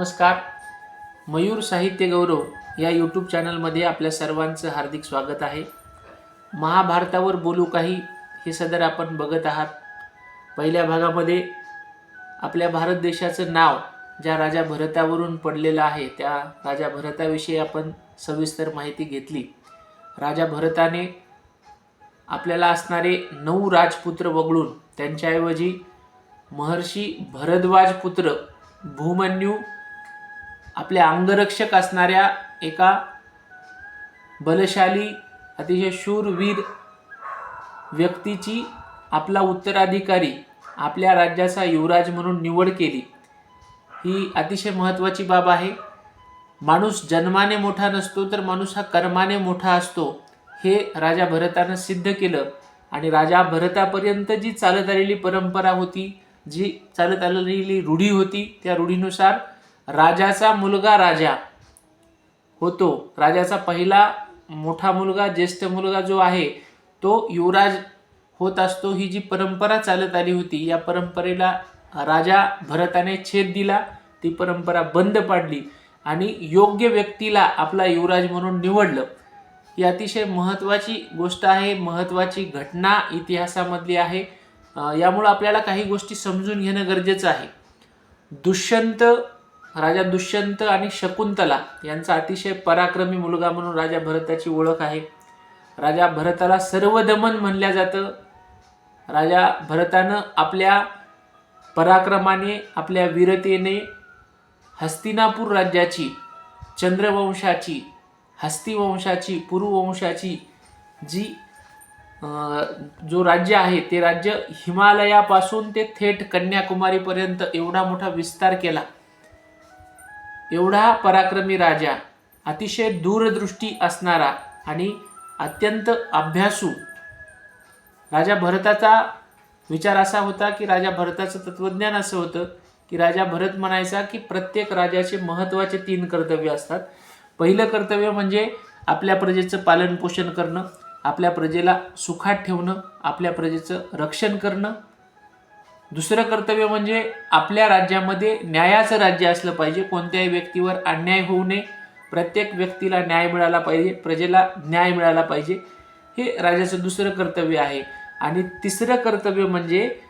नमस्कार. मयूर साहित्य गौरव या यूट्यूब चॅनलमध्ये आपल्या सर्वांचं हार्दिक स्वागत आहे. महाभारतावर बोलू काही हे सदर आपण बघत आहात. पहिल्या भागामध्ये आपल्या भारत देशाचं नाव ज्या राजा भरतावरून पडलेलं आहे त्या राजा भरताविषयी आपण सविस्तर माहिती घेतली. राजा भरताने आपल्याला असणारे नऊ राजपुत्र वगळून त्यांच्याऐवजी महर्षी भरद्वाज पुत्र भूमन्यू आपल्या अंगरक्षक असणाऱ्या एका बलशाली अतिशय शूरवीर व्यक्तीची आपला उत्तराधिकारी आपल्या राज्याचा युवराज म्हणून निवड केली. ही अतिशय महत्त्वाची बाब आहे. माणूस जन्माने मोठा नसतो तर माणूस हा कर्माने मोठा असतो हे राजा भरतानं सिद्ध केलं. आणि राजा भरतापर्यंत जी चालत आलेली परंपरा होती जी चालत आलेली रूढी होती त्या रूढीनुसार राजाचा मुलगा राजा होतो. राजाचा पहिला मोठा मुलगा ज्येष्ठ मुलगा जो आहे तो युवराज होत असतो. ही जी परंपरा चालत आली होती या परंपरेला राजा भरताने छेद दिला. ती परंपरा बंद पाडली आणि योग्य व्यक्तीला आपला युवराज म्हणून निवडलं. ही अतिशय महत्त्वाची गोष्ट आहे महत्त्वाची घटना इतिहासामधली आहे. यामुळं आपल्याला काही गोष्टी समजून घेणं गरजेचं आहे. दुष्यंत राजा दुष्यंत आणि शकुंतला यांचा अतिशय पराक्रमी मुलगा म्हणून राजा भरताची ओळख आहे. राजा भरताला सर्वदमन म्हणल्या जातं. राजा भरतानं आपल्या पराक्रमाने आपल्या वीरतेने हस्तिनापूर राज्याची चंद्रवंशाची हस्तिवंशाची पुरुवंशाची जी जो राज्य आहे ते राज्य हिमालयापासून ते थेट कन्याकुमारीपर्यंत एवढा मोठा विस्तार केला. एवढा पराक्रमी राजा अतिशय दूरदृष्टी असणारा आणि अत्यंत अभ्यासू. राजा भरताचा विचार असा होता की राजा भरताचं तत्वज्ञान असं होतं की राजा भरत म्हणायचा की प्रत्येक राजाचे महत्त्वाचे तीन कर्तव्य असतात. पहिलं कर्तव्य म्हणजे आपल्या प्रजेचं पालनपोषण करणं आपल्या प्रजेला सुखात ठेवणं आपल्या प्रजेचं रक्षण करणं दुसरं कर्तव्य म्हणजे आपल्या राज्यामध्ये न्यायाचं राज्य असलं पाहिजे. कोणत्याही व्यक्तीवर अन्याय होऊ नये. प्रत्येक व्यक्तीला न्याय मिळाला पाहिजे. प्रजेला न्याय मिळाला पाहिजे. हे राजाचं दुसरं कर्तव्य आहे. आणि तिसरं कर्तव्य म्हणजे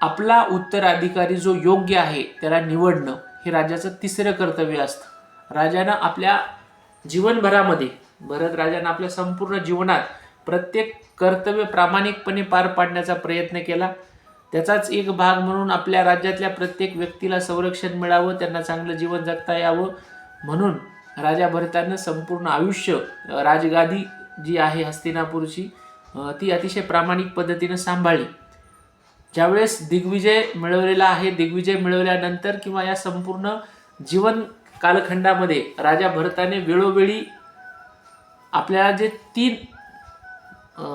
आपला उत्तराधिकारी जो योग्य आहे त्याला निवडणं. हे राजाचं तिसरं कर्तव्य असतं. राजानं आपल्या जीवनभरामध्ये भरत राजानं आपल्या संपूर्ण जीवनात प्रत्येक कर्तव्य प्रामाणिकपणे पार पाडण्याचा प्रयत्न केला. त्याचाच एक भाग म्हणून आपल्या राज्यातल्या प्रत्येक व्यक्तीला संरक्षण मिळावं त्यांना चांगलं जीवन जगता यावं म्हणून राजा भरतानं संपूर्ण आयुष्य राजगादी जी आहे हस्तिनापूरची ती अतिशय प्रामाणिक पद्धतीनं सांभाळली. ज्यावेळेस दिग्विजय मिळवलेला आहे दिग्विजय मिळवल्यानंतर किंवा या संपूर्ण जीवन कालखंडामध्ये राजा भरताने वेळोवेळी आपल्याला जे तीन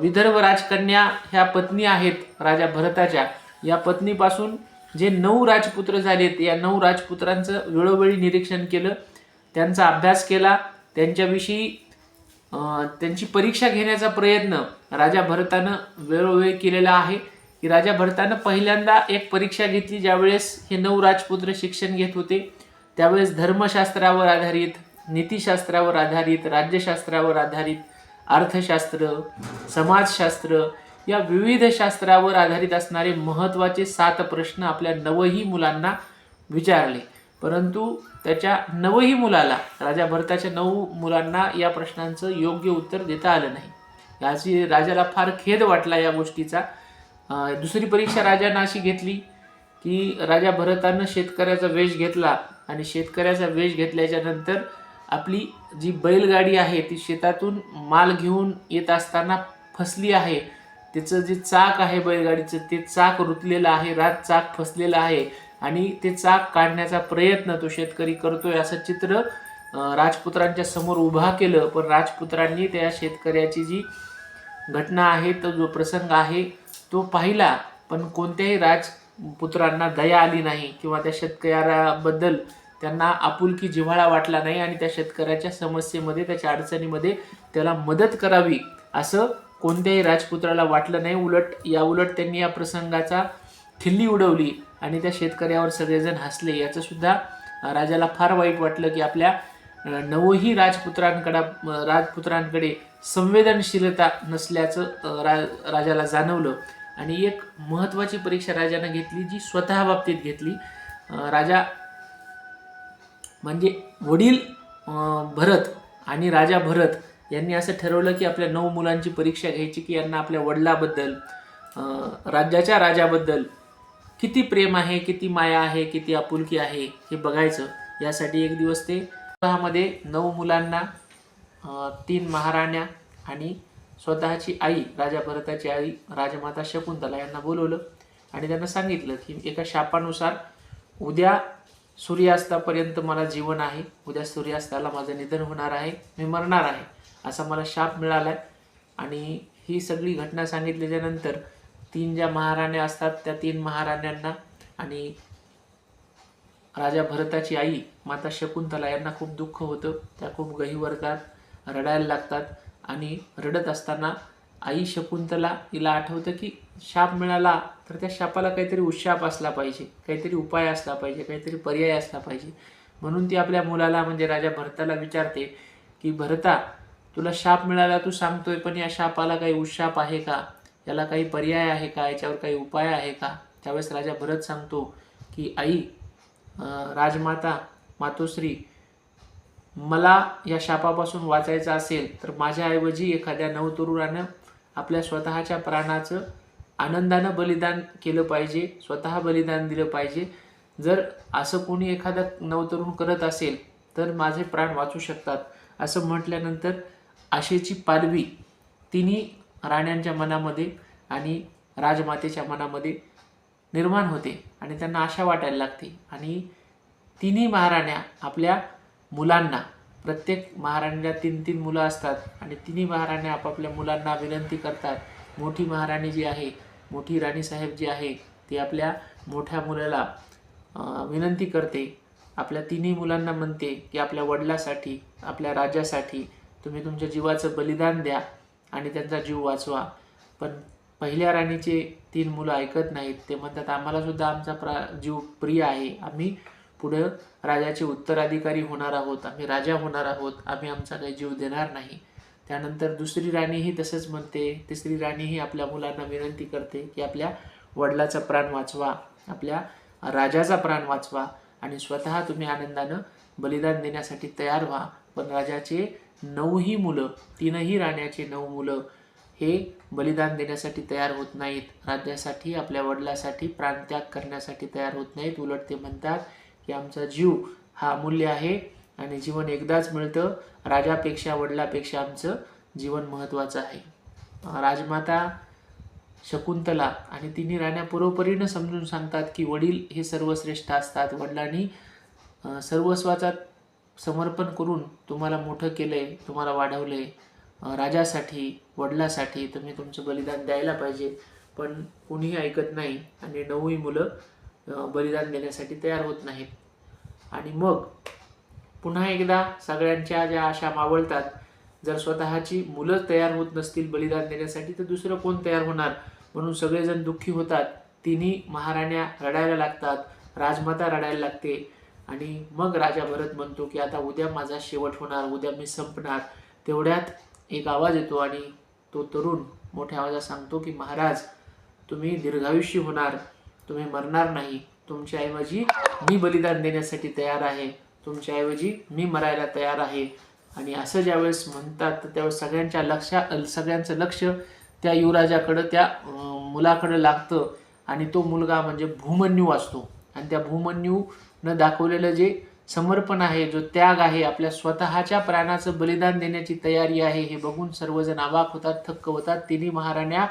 विदर्भ राजकन्या ह्या पत्नी आहेत राजा भरताच्या. या पत्नीपासून जे नऊ राजपुत्र झालेत या नऊ राजपुत्रांचं वेळोवेळी निरीक्षण केलं. त्यांचा अभ्यास केला. त्यांच्याविषयी त्यांची परीक्षा घेण्याचा प्रयत्न राजा भरतानं वेळोवेळी केलेला आहे. की राजा भरतानं पहिल्यांदा एक परीक्षा घेतली ज्यावेळेस हे नऊ राजपुत्र शिक्षण घेत होते. त्यावेळेस धर्मशास्त्रावर आधारित नीतिशास्त्रावर आधारित राज्यशास्त्रावर आधारित अर्थशास्त्र समाजशास्त्र या विविध शास्त्रावर आधारित असणारे महत्त्वाचे सात प्रश्न आपल्या नवही मुलांना विचारले. परंतु त्याच्या नवही मुलाला राजा भरताच्या नऊ मुलांना या प्रश्नांचं योग्य उत्तर देता आलं नाही. याची राजाला फार खेद वाटला या गोष्टीचा. दुसरी परीक्षा राजानं अशी घेतली की राजा भरतानं शेतकऱ्याचा वेश घेतला आणि शेतकऱ्याचा वेश घेतल्याच्या नंतर आपली जी बैलगाडी आहे ती शेतातून माल घेऊन येत असताना फसली आहे. त्याचं जे चाक आहे बैलगाडीचं ते चाक रुतलेलं आहे रात चाक फसलेलं आहे. आणि ते चाक काढण्याचा प्रयत्न तो शेतकरी करतोय असं चित्र राजपुत्रांच्या समोर उभा केलं. पण राजपुत्रांनी त्या शेतकऱ्याची जी घटना आहे तो जो प्रसंग आहे तो पाहिला. पण कोणत्याही राजपुत्रांना दया आली नाही किंवा त्या शेतकऱ्याबद्दल त्यांना आपुलकी जिव्हाळा वाटला नाही आणि त्या शेतकऱ्याच्या समस्येमध्ये त्याच्या अडचणीमध्ये त्याला मदत करावी असं कोणत्याही राजपुत्राला वाटलं नाही. उलट या उलट त्यांनी या प्रसंगाचा खिल्ली उडवली आणि त्या शेतकऱ्यावर सगळेजण हसले. याचंसुद्धा राजाला फार वाईट वाटलं की आपल्या नवही राजपुत्रांकडे राजपुत्रांकडे संवेदनशीलता नसल्याचं रा राजाला जाणवलं. आणि एक महत्त्वाची परीक्षा राजानं घेतली जी स्वतः बाबतीत घेतली. राजा म्हणजे वडील भरत आणि राजा भरत यांनी असं ठरवलं की आपल्या नऊ मुलांची परीक्षा घ्यायची की यांना आपल्या वडिलाबद्दल राज्याच्या राजाबद्दल किती प्रेम आहे किती माया आहे किती आपुलकी आहे हे बघायचं. यासाठी एक दिवस ते स्वतःमध्ये नऊ मुलांना तीन महाराण्या आणि स्वतःची आई राजा भरताची आई राजमाता शकुंतला यांना बोलवलं आणि त्यांना सांगितलं की एका शापानुसार उद्या सूर्यास्तापर्यंत मला जीवन आहे. उद्या सूर्यास्ताला माझं निधन होणार आहे. मी मरणार आहे असा मला शाप मिळाला आहे आणि ही सगळी घटना सांगितल्याच्यानंतर तीन ज्या महाराण्या असतात त्या तीन महाराण्यांना आणि राजा भरताची आई माता शकुंतला यांना खूप दुःख होतं. त्या खूप गहिवरतात रडायला लागतात आणि रडत असताना आई शकुंतला तिला आठवतं की शाप मिळाला तर त्या शापाला काहीतरी उशाप असला पाहिजे काहीतरी उपाय असला पाहिजे काहीतरी पर्याय असला पाहिजे. म्हणून ती आपल्या मुलाला म्हणजे राजा भरताला विचारते की भरता तुला शाप मिळाला तू सांगतोय पण या शापाला काही उशाप आहे का? याला काही पर्याय आहे का? याच्यावर काही उपाय आहे का? त्यावेळेस राजा भरत सांगतो की आई राजमाता मातोश्री मला या शापापासून वाचायचं असेल तर माझ्याऐवजी एखाद्या नवतरुणानं आपल्या स्वतःच्या प्राणाचं आनंदानं बलिदान केलं पाहिजे स्वतः बलिदान दिलं पाहिजे. जर असं कोणी एखादं नवतरुण करत असेल तर माझे प्राण वाचू शकतात. असं म्हटल्यानंतर आशेची पालवी तिन्ही राण्यांच्या मनामध्ये आणि राजमातेच्या मनामध्ये निर्माण होते आणि त्यांना आशा वाटायला लागते. आणि तिन्ही महाराण्या आपल्या मुलांना प्रत्येक महाराणीला तीन तीन मुलं असतात आणि तिन्ही महाराण्या आपापल्या मुलांना विनंती करतात. मोठी महाराणी जी आहे मोठी राणीसाहेब जी आहे ती आपल्या मोठ्या मुलाला विनंती करते. आपल्या तिन्ही मुलांना म्हणते की आपल्या वडिलासाठी आपल्या राजासाठी तुम्ही तुमच्या जीवाचं बलिदान द्या आणि त्यांचा जीव वाचवा. पण पहिल्या राणीचे तीन मुलं ऐकत नाहीत. ते म्हणतात आम्हालासुद्धा आमचा प्रा जीव प्रिय आहे. आम्ही पुढं राजाचे उत्तराधिकारी होणार आहोत आम्ही राजा होणार आहोत आम्ही आमचा काही जीव देणार नाही. त्यानंतर दुसरी राणीही तसंच म्हणते तिसरी राणीही आपल्या मुलांना विनंती करते की आपल्या वडिलाचा प्राण वाचवा आपल्या राजाचा प्राण वाचवा आणि स्वतः तुम्ही आनंदानं बलिदान देण्यासाठी तयार व्हा. पण राजाचे नऊही मुलं तीनही राण्याचे नऊ मुलं हे बलिदान देण्यासाठी तयार होत नाहीत. राज्यासाठी आपल्या वडिलासाठी प्राणत्याग करण्यासाठी तयार होत नाहीत. उलट ते म्हणतात की आमचा जीव हा अमूल्य आहे आणि जीवन एकदाच मिळतं. राजापेक्षा वडिलापेक्षा आमचं जीवन महत्त्वाचं आहे. राजमाता शकुंतला आणि तिन्ही राण्या पुरोपरीनं समजून सांगतात की वडील हे सर्वश्रेष्ठ असतात. वडिलांनी सर्वस्वाचा समर्पण करून तुम्हाला मोठं केलंय तुम्हाला वाढवलंय. आहे राजासाठी वडिलासाठी तुम्ही तुमचं बलिदान द्यायला पाहिजे. पण कुणीही ऐकत नाही आणि नऊही मुलं बलिदान देण्यासाठी तयार होत नाहीत. आणि मग पुन्हा एकदा सगळ्यांच्या ज्या आशा मावळतात जर स्वतःची मुलं तयार होत नसतील बलिदान देण्यासाठी तर दुसरं कोण तयार होणार? म्हणून सगळेजण दुःखी होतात. तिन्ही महाराण्या रडायला लागतात राजमाता रडायला लागते. आणि मग राजा भरत म्हणतो की आता उद्या माझा शेवट होणार उद्या मी संपणार. तेवढ्यात एक आवाज येतो आणि तो तरुण मोठ्या आवाजात सांगतो की महाराज तुम्ही दीर्घायुष्य होणार. तुम्ही मरणार नाही. तुमच्याऐवजी मी बलिदान देण्यासाठी तयार आहे. तुमच्याऐवजी मी मरायला तयार आहे. आणि असं ज्यावेळेस म्हणतात तर त्यावेळेस सगळ्यांच्या लक्षा सगळ्यांचं लक्ष त्या युवराजाकडं त्या मुलाकडं लागतं. आणि तो मुलगा म्हणजे भूमन्यू असतो. आणि त्या भूमन्यूनं दाखवलेलं जे समर्पण आहे जो त्याग आहे आपल्या स्वतःच्या प्राणाचं बलिदान देण्याची तयारी आहे हे बघून सर्वजण अवाक होतात थक्क होतात. तिन्ही महाराण्या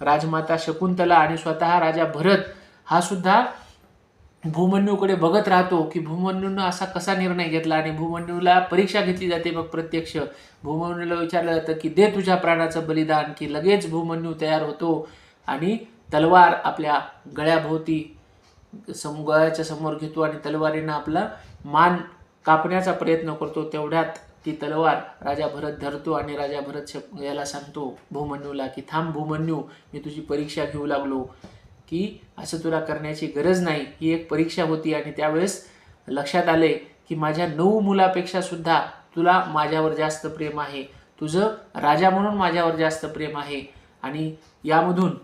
राजमाता शकुंतला आणि स्वतः राजा भरत हा सुद्धा भूमन्यूकडे बघत राहतो की भूमन्यूनं असा कसा निर्णय घेतला आणि भूमन्यूला परीक्षा घेतली जाते मग प्रत्यक्ष. भूमन्यूला विचारलं जातं की दे तुझ्या प्राणाचं बलिदान की लगेच भूमन्यू तयार होतो आणि तलवार आपल्या गळ्याभोवती सम गळ्याच्या समोर घेतो आणि तलवारीनं आपला मान कापण्याचा प्रयत्न करतो. तेवढ्यात ती तलवार राजा भरत धरतो आणि राजा भरत याला सांगतो भूमन्यूला की थांब भूमन्यू मी तुझी परीक्षा घेऊ लागलो. की असं तुला करण्याची गरज नाही ही एक परीक्षा होती आणि त्यावेळेस लक्षात आले की माझ्या नऊ मुलापेक्षा सुद्धा तुला माझ्यावर जास्त प्रेम आहे. तुझं राजा म्हणून माझ्यावर जास्त प्रेम आहे. आणि यामधून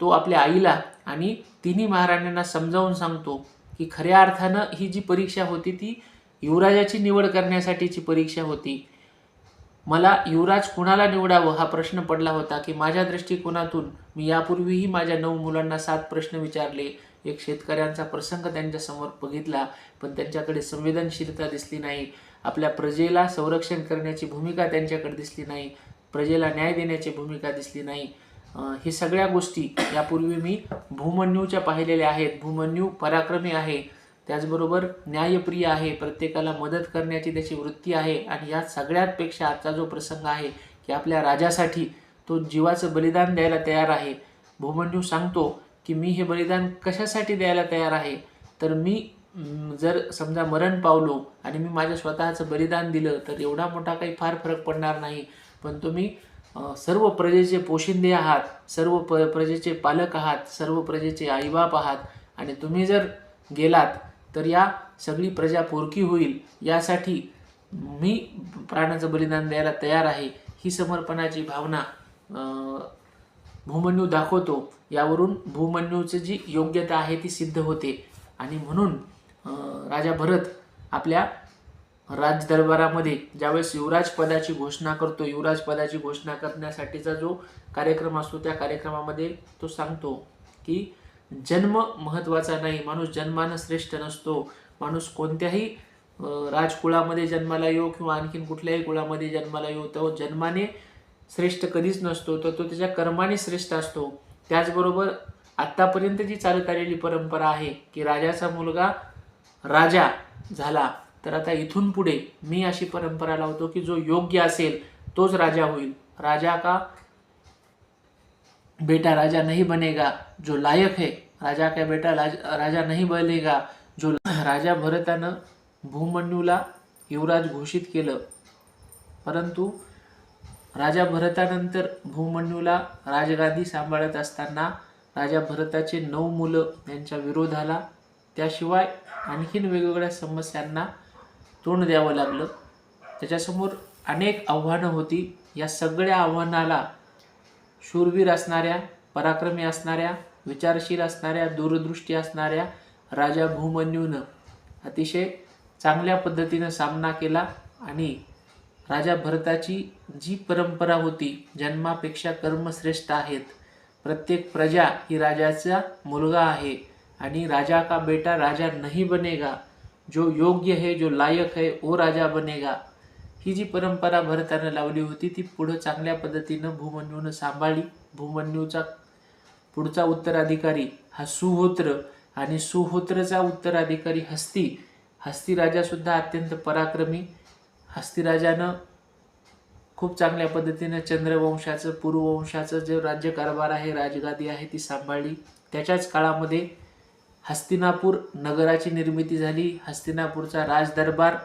तो आपल्या आईला आणि तिन्ही महाराण्यांना समजावून सांगतो की खऱ्या अर्थानं ही जी परीक्षा होती ती युवराजाची निवड करण्यासाठीची परीक्षा होती. मला युवराज कुणाला निवडावं हा प्रश्न पडला होता की माझ्या दृष्टिकोनातून मी यापूर्वीही माझ्या नऊ मुलांना सात प्रश्न विचारले. एक शेतकऱ्यांचा प्रसंग त्यांच्यासमोर बघितला पण त्यांच्याकडे संवेदनशीलता दिसली नाही. आपल्या प्रजेला संरक्षण करण्याची भूमिका त्यांच्याकडे दिसली नाही. प्रजेला न्याय देण्याची भूमिका दिसली नाही. हे सगळ्या गोष्टी यापूर्वी मी भूमन्यूच्या पाहिलेल्या आहेत. भूमन्यू पराक्रमी आहे. त्याचबरोबर न्यायप्रिय आहे प्रत्येकाला मदत करण्याची त्याची वृत्ती आहे आणि या सगळ्यापेक्षा आजचा जो प्रसंग आहे की आपल्या राजासाठी तो जीवाचं बलिदान द्यायला तयार आहे. भूमंडू सांगतो की मी हे बलिदान कशासाठी द्यायला तयार आहे? तर मी जर समजा मरण पावलो आणि मी माझ्या स्वतःचं बलिदान दिलं तर एवढा मोठा काही फार फरक पडणार नाही. पण तुम्ही सर्व प्रजेचे पोशिंदे आहात सर्व प प्रजेचे पालक आहात सर्व प्रजेचे आईबाप आहात आणि तुम्ही जर गेलात तर या सगळी प्रजा पोरकी होईल यासाठी मी प्राणाचं बलिदान द्यायला तयार आहे. ही समर्पणाची भावना भूमन्यू दाखवतो. यावरून भूमन्यूची जी योग्यता आहे ती सिद्ध होते. आणि म्हणून राजा भरत आपल्या राजदरबारामध्ये ज्यावेळेस युवराज पदाची घोषणा करतो युवराज पदाची घोषणा करण्यासाठीचा जो कार्यक्रम असतो त्या कार्यक्रमामध्ये तो सांगतो की जन्म महत्त्वाचा नाही. माणूस जन्मानं श्रेष्ठ नसतो. माणूस कोणत्याही राजकुळामध्ये जन्माला येऊ किंवा आणखीन कुठल्याही कुळामध्ये जन्माला येऊ तो जन्माने श्रेष्ठ कधीच नसतो. तर तो त्याच्या कर्माने श्रेष्ठ असतो. त्याचबरोबर आत्तापर्यंत जी चालत आलेली परंपरा आहे की राजाचा मुलगा राजा झाला तर आता इथून पुढे मी अशी परंपरा लावतो की जो योग्य असेल तोच राजा होईल. राजा का बेटा राजा नहीं बनेगा जो लायक है राजा का बेटा राज, राजा नहीं बनेगा जो राजा भरतानं भूमन्यूला युवराज घोषित केलं. परंतु राजा भरतानंतर भूमन्यूला राजगादी सांभाळत असताना राजा भरताचे नऊ मुलं यांच्या विरोधाला त्याशिवाय आणखीन वेगवेगळ्या समस्यांना तोंड द्यावं लागलं. त्याच्यासमोर अनेक आव्हानं होती. या सगळ्या आव्हानाला शूरवीर असणाऱ्या पराक्रमी असणाऱ्या विचारशील असणाऱ्या दूरदृष्टी असणाऱ्या राजा भूमन्यूनं अतिशय चांगल्या पद्धतीनं सामना केला आणि राजा भरताची जी परंपरा होती जन्मापेक्षा कर्मश्रेष्ठ आहेत. प्रत्येक प्रजा ही राजाचा मुलगा आहे आणि राजा का बेटा राजा नहीं बनेगा. जो योग्य है जो लायक है वो राजा बनेगा. ही जी परंपरा भरतानं लावली होती ती पुढं चांगल्या पद्धतीनं भूमन्यूनं सांभाळली. भूमन्यूचा पुढचा उत्तराधिकारी हा सुहोत्र आणि सुहोत्रचा उत्तराधिकारी हस्ती. हस्तीराजासुद्धा अत्यंत पराक्रमी. हस्तिराजानं खूप चांगल्या पद्धतीनं चंद्रवंशाचं पुरुवंशाचं जे राज्यकारभार आहे राजगादी आहे ती सांभाळली. त्याच्याच काळामध्ये हस्तिनापूर नगराची निर्मिती झाली. हस्तिनापूरचा राजदरबार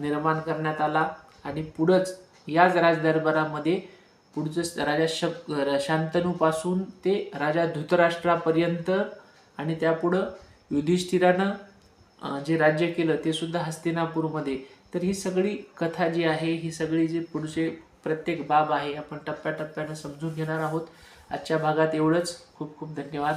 निर्माण करण्यात आला आणि पुढंच याच राजदरबारामध्ये पुढचं राजा शक शांतनूपासून ते राजा धृतराष्ट्रापर्यंत आणि त्यापुढं युधिष्ठिरानं जे राज्य केलं ते सुद्धा हस्तिनापूरमध्ये. तर ही सगळी कथा जी आहे ही सगळी जी पुढचे प्रत्येक बाब आहे आपण टप्प्याटप्प्यानं समजून घेणार आहोत. आजच्या भागात एवढंच. खूप खूप धन्यवाद.